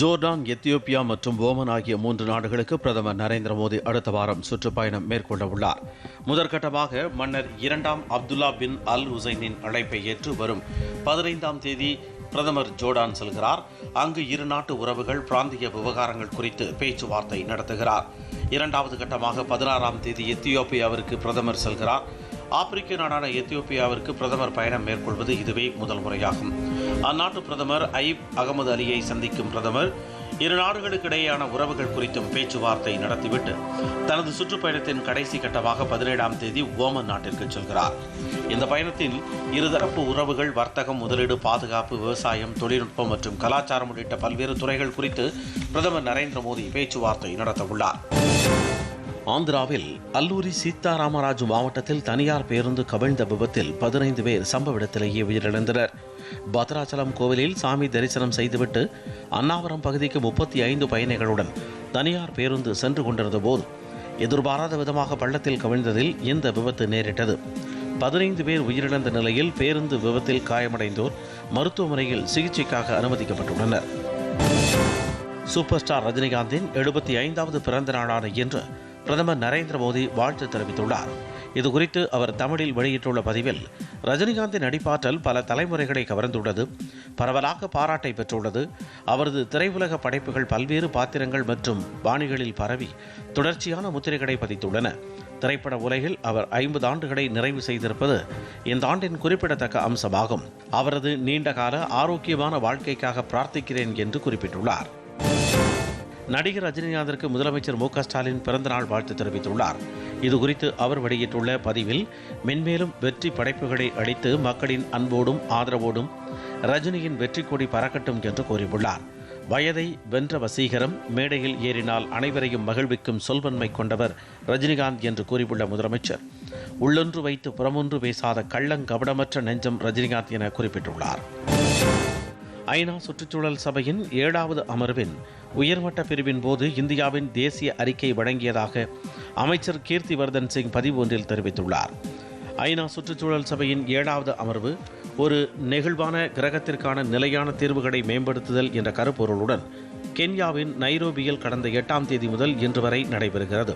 Jordan Ethiopia மற்றும் Oman ஆகிய மூன்று நாடுகளுக்கு பிரதமர் நரேந்திர மோடி அடுத்த வாரம் சுற்றுப்பயணம் மேற்கொள்ள உள்ளார் முதற்கட்டமாக மன்னர் இரண்டாம் அப்துல்லா பின் அல் ஹுசைனின் அழைப்பை ஏற்று வரும் பதினைந்தாம் தேதி பிரதமர் ஜோர்டான் செல்கிறார். அங்கு இரு நாட்டு உறவுகள் பிராந்திய விவகாரங்கள் குறித்து பேச்சுவார்த்தை நடத்துகிறார். இரண்டாவது கட்டமாக பதினாறாம் தேதி எத்தியோப்பியாவிற்கு பிரதமர் செல்கிறார். ஆப்பிரிக்க நாடான எத்தியோப்பியாவிற்கு பிரதமர் பயணம் மேற்கொள்வது இதுவே முதல் முறையாகும். அந்நாட்டு பிரதமர் ஐப் அகமது அலியை சந்திக்கும் பிரதமர். இரு நாடுகளுக்கிடையேயான உறவுகள் குறித்தும் பேச்சுவார்த்தை நடத்திவிட்டு தனது சுற்றுப்பயணத்தின் கடைசி கட்டமாக பதினேழாம் தேதி ஓமன் நாட்டிற்கு செல்கிறார். இந்த பயணத்தில் இருதரப்பு உறவுகள் வர்த்தகம் முதலீடு பாதுகாப்பு விவசாயம் தொழில்நுட்பம் மற்றும் கலாச்சாரம் உள்ளிட்ட பல்வேறு துறைகள் குறித்து பிரதமர் நரேந்திர மோடி பேச்சுவார்த்தை நடத்தவுள்ளார். ஆந்திராவில் அல்லூரி சீதாராமராஜு மாவட்டத்தில் தனியார் பேருந்து கவிழ்ந்த விபத்தில் பதினைந்து பேர் சம்பவ இடத்திலேயே உயிரிழந்தனர். பத்ராச்சலம் கோவிலில் சாமி தரிசனம் செய்துவிட்டு அன்னாவரம் பகுதிக்கு முப்பத்தி ஐந்து பயணிகளுடன் தனியார் பேருந்து சென்று கொண்டிருந்த போது எதிர்பாராத விதமாக பள்ளத்தில் கவிழ்ந்ததில் இந்த விபத்து நேரிட்டது. பதினைந்து பேர் உயிரிழந்த நிலையில் பேருந்து விபத்தில் காயமடைந்தோர் மருத்துவமனையில் சிகிச்சைக்காக அனுமதிக்கப்பட்டுள்ளனர். சூப்பர் ஸ்டார் ரஜினிகாந்தின் எழுபத்தி ஐந்தாவது பிறந்த நாளான இன்று பிரதமர் நரேந்திர மோடி வாழ்த்து தெரிவித்துள்ளார். இது குறித்து அவர் தமிழில் வெளியிட்டுள்ள பதிவில் ரஜினிகாந்தின் நடிப்பாற்றல் பல தலைமுறைகளை கவர்ந்துள்ளது பரவலாக பாராட்டை பெற்றுள்ளது. அவரது திரையுலக படைப்புகள் பல்வேறு பாத்திரங்கள் மற்றும் பாணிகளில் பரவி தொடர்ச்சியான முத்திரைகளை பதித்துள்ளன. திரைப்பட உலகில் அவர் ஐம்பது ஆண்டுகளை நிறைவு செய்திருப்பது இந்த ஆண்டின் குறிப்பிடத்தக்க அம்சமாகும். அவரது நீண்டகால ஆரோக்கியமான வாழ்க்கைக்காக பிரார்த்திக்கிறேன் என்று குறிப்பிட்டுள்ளார். நடிகர் ரஜினிகாந்திற்கு முதலமைச்சர் மு க ஸ்டாலின் பிறந்தநாள் வாழ்த்து தெரிவித்துள்ளார். இதுகுறித்து அவர் வெளியிட்டுள்ள பதிவில் மென்மேலும் வெற்றி படைப்புகளை அளித்து மக்களின் அன்போடும் ஆதரவோடும் ரஜினியின் வெற்றி கொடி பறக்கட்டும் என்று கூறியுள்ளார். வயதை வென்ற வசீகரம் மேடையில் ஏறினால் அனைவரையும் மகிழ்விக்கும் சொல்வன்மை கொண்டவர் ரஜினிகாந்த் என்று கூறியுள்ள முதலமைச்சர். உள்ளொன்று வைத்து புறமொன்று பேசாத கள்ளங்கபடமற்ற நெஞ்சம் ரஜினிகாந்த் என குறிப்பிட்டுள்ளார். ஐநா சுற்றுச்சூழல் சபையின் ஏழாவது அமர்வின் உயர்மட்ட பிரிவின் போது இந்தியாவின் தேசிய அறிக்கை வழங்கியதாக அமைச்சர் கீர்த்திவர்தன் சிங் பதிவு ஒன்றில் தெரிவித்துள்ளார். ஐநா சுற்றுச்சூழல் சபையின் ஏழாவது அமர்வு ஒரு நெகிழ்வான கிரகத்திற்கான நிலையான தீர்வுகளை மேம்படுத்துதல் என்ற கருப்பொருளுடன் கென்யாவின் நைரோபியில் கடந்த எட்டாம் தேதி முதல் இன்று வரை நடைபெறுகிறது.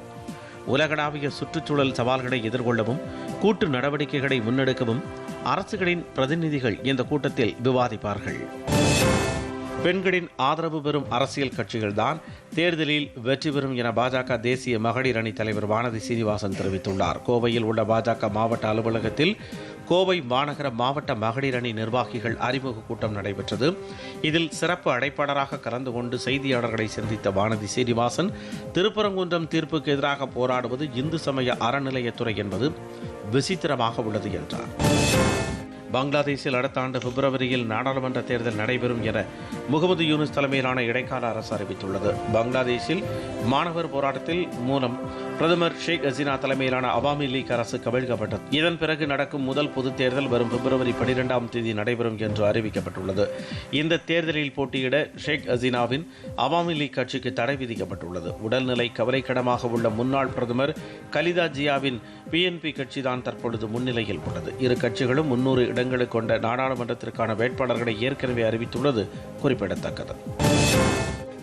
உலகளாவிய சுற்றுச்சூழல் சவால்களை எதிர்கொள்ளவும் கூட்டு நடவடிக்கைகளை முன்னெடுக்கவும் அரசுகளின் பிரதிநிதிகள் இந்த கூட்டத்தில் விவாதிப்பார்கள். பெண்களின் ஆதரவு பெறும் அரசியல் கட்சிகள்தான் தேர்தலில் வெற்றி பெறும் என பாஜக தேசிய மகளிர் அணி தலைவர் வானதி சீனிவாசன் தெரிவித்துள்ளார். கோவையில் உள்ள பாஜக மாவட்ட அலுவலகத்தில் கோவை மாநகர மாவட்ட மகளிர் அணி நிர்வாகிகள் அறிமுக கூட்டம் நடைபெற்றது. இதில் சிறப்பு அடைப்பாளராக கலந்து கொண்டு செய்தியாளர்களை சந்தித்த வானதி சீனிவாசன் திருப்பரங்குன்றம் தீர்ப்புக்கு எதிராக போராடுவது இந்து சமய அறநிலையத்துறை என்பது விசித்திரமாக உள்ளது என்றார். பங்களாதேஷில் அடுத்த ஆண்டு பிப்ரவரியில் நாடாளுமன்ற தேர்தல் நடைபெறும் என முகமது யூனுஸ் தலைமையிலான இடைக்கால அரசு அறிவித்துள்ளது. பங்களாதேஷில் மாணவர் போராட்டத்தில் மூலம் பிரதமர் ஷேக் ஹசீனா தலைமையிலான அவாமி லீக் அரசு கவிழ்க்கப்பட்டது. இதன் பிறகு நடக்கும் முதல் பொதுத் தேர்தல் வரும் பிப்ரவரி பனிரெண்டாம் தேதி நடைபெறும் என்று அறிவிக்கப்பட்டுள்ளது. இந்த தேர்தலில் போட்டியிட ஷேக் ஹசீனாவின் அவாமி லீக் கட்சிக்கு தடை விதிக்கப்பட்டுள்ளது. உடல்நிலை கவலைக்கிடமாக உள்ள முன்னாள் பிரதமர் கலிதா ஜியாவின் பிஎன்பி கட்சிதான் தற்பொழுது முன்னிலையில் உள்ளது. இரு கட்சிகளும் முன்னூறு இடங்களை கொண்ட நாடாளுமன்றத்திற்கான வேட்பாளர்களை ஏற்கனவே அறிவித்துள்ளது குறிப்பிடத்தக்கது.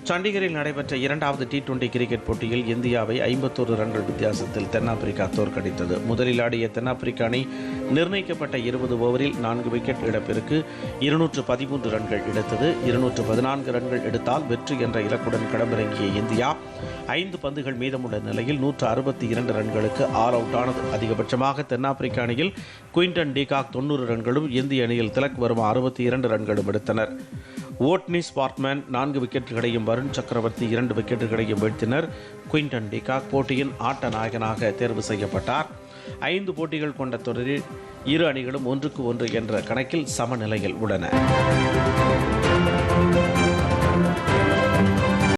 சண்டிகரில் நடைபெற்ற இரண்டாவது டி டுவெண்டி கிரிக்கெட் போட்டியில் இந்தியாவை ஐம்பத்தோரு ரன்கள் வித்தியாசத்தில் தென்னாப்பிரிக்கா தோற்கடித்தது. முதலில் ஆடிய தென்னாப்பிரிக்க அணி நிர்ணயிக்கப்பட்ட இருபது ஓவரில் நான்கு விக்கெட் இழப்பிற்கு இருநூற்று பதிமூன்று ரன்கள் எடுத்தது. இருநூற்று பதினான்கு ரன்கள் எடுத்தால் வெற்றி என்ற இலக்குடன் களமிறங்கிய இந்தியா ஐந்து பந்துகள் மீதமுள்ள நிலையில் நூற்று அறுபத்தி இரண்டு ரன்களுக்கு ஆல் அவுட் ஆனது. அதிகபட்சமாக தென்னாப்பிரிக்க அணியில் குயின்டன் டிகாக் தொண்ணூறு ரன்களும் இந்திய அணியில் திலக் வருமா அறுபத்தி இரண்டு ரன்களும் எடுத்தனர். ஓட்னி ஸ்பார்ட்மேன் நான்கு விக்கெட்டுகளையும் வருண் சக்கரவர்த்தி இரண்டு விக்கெட்டுகளையும் வீழ்த்தினர். குயின்டன் டிகாக் போட்டியின் ஆட்ட நாயகனாக தேர்வு செய்யப்பட்டார். ஐந்து போட்டிகள் கொண்ட தொடரில் இரு அணிகளும் ஒன்றுக்கு ஒன்று என்ற கணக்கில் சமநிலையில் உள்ளன.